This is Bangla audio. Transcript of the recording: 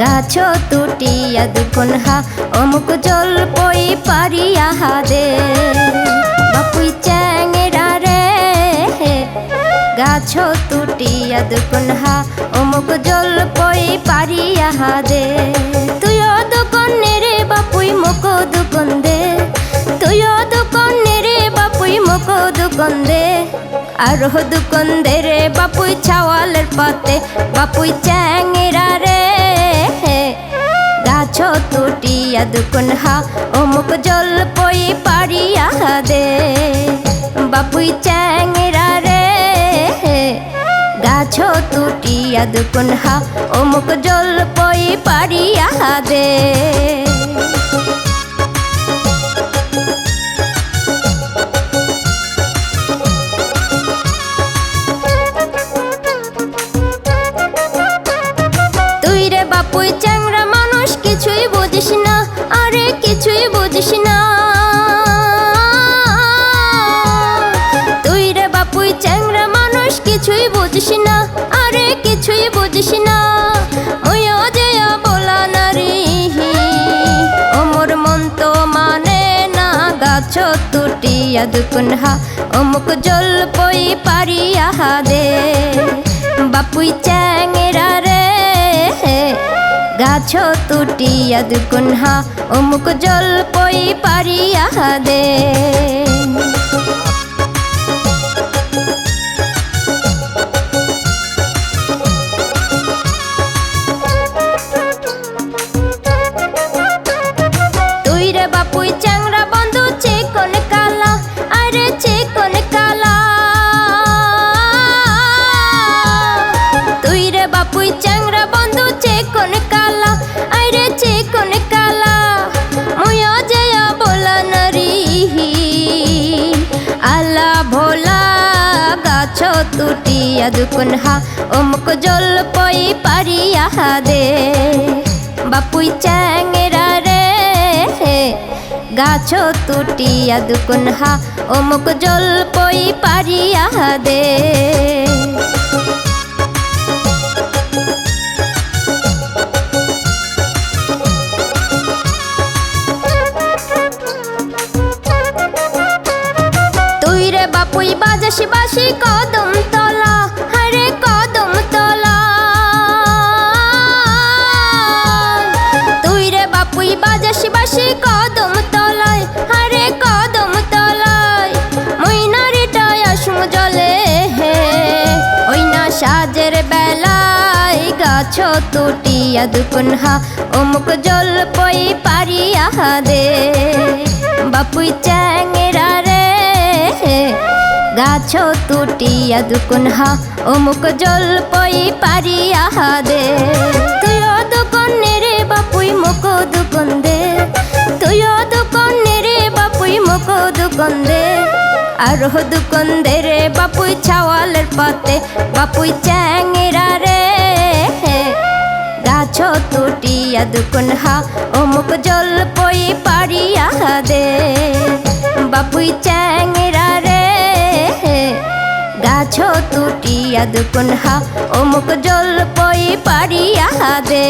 গাছ তুটিয়া দুকুন হা, অমুক জল পই পারিয়া হা দে বাপুই চ্যাংরা রে গাছ তুটিয়া দুকুন হা, অমুক জল পই পারিয়া হা দে তুইও দুকন রে বাপুই মুক দুকন দে তুইও দুকন রে বাপুই মুক দুকন দে আর দুকন দে রে বাপুই ছাওয়ালের পাতে, বাপুই চ্যাংরা রে গাছ তুটিয়া দুকুন হা অমুক জল পই পারিয়া দে। বাপুই চ্যাংরা রে। গাছ তুটিয়া দুকুন হা অমুক জল পই পারিয়া দে। কিছুই বুঝিস না, আরে কিছুই বুঝিস না। ওইও যে বলা নারী ওমর মন তো মানে না গাছ তুটিয়া দুকুন হা অমুক জল পই পারিয়া দে বাপুই চ্যাংরা রে, গাছ তুটিয়া দুকুন হা অমুক জল পই পারিয়া দে গাছ তুটিয়া দুকুন হা অমুক জল পই পারিয়া দে বাপুই চ্যাংরা রে গাছ তুটিয়া দুকুন হা অমুক জল পই পারিয়া দে তুই বাপুই বাসি কদম তলা, হরে কদম তলা। তুই রে বাপুই হে সাজের বেলায় গাছ তুটিয়া দুকুন হা অমুক জল পই পারিয়া দে। বাপুই চ্যাংরা রে গাছ তুটিয়া দুকুন হা অমুক জল পই পারিয়া দে তুইও দুকন রে বাপুই মুক দুকন দে তুইও দুকন রে বাপুই মুক দুকন দে আর দুকন দে রে বাপুই ছাওয়ালের পাতে, বাপুই চ্যাংরা রে। গাছ তুটিয়া দুকুন হা অমুক জল পই পারিয়া দে বাপুই চ্যাংরা রে ছো তুটি দুকুন হা অমুক জল পই পারিয়া দে।